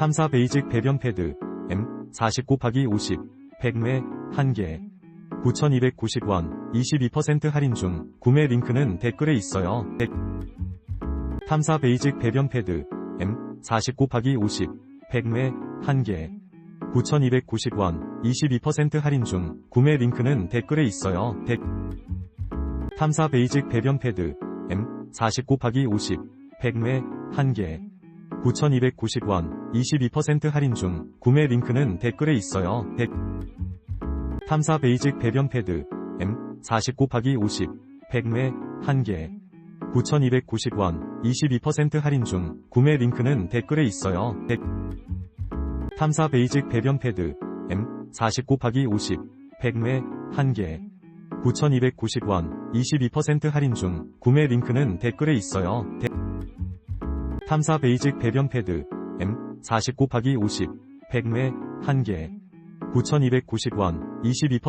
탐사 베이직 배변 패드 M 40 곱하기 50 100매 1개. 9,290원 22% 할인 중 구매 링크는 댓글에 있어요. 백- 탐사 베이직 배변 패드 M 40 곱하기 50 100매 1개. 9,290원 22% 할인 중 구매 링크는 댓글에 있어요. 백- 탐사 베이직 배변 패드 M 40 곱하기 50 100매 1개 9,290원 22% 할인 중 구매 링크는 댓글에 있어요. 백- 탐사 베이직 배변 패드 M 40 곱하기 50 100매 1개 9,290원 22% 할인 중 구매 링크는 댓글에 있어요. 백- 탐사 베이직 배변 패드 M 40 곱하기 50 100매 1개 9,290원 22% 할인 중 구매 링크는 댓글에 있어요. 대- 탐사 베이직 배변 패드 M 40 곱하기 50 100매 1개. 9,290원 22%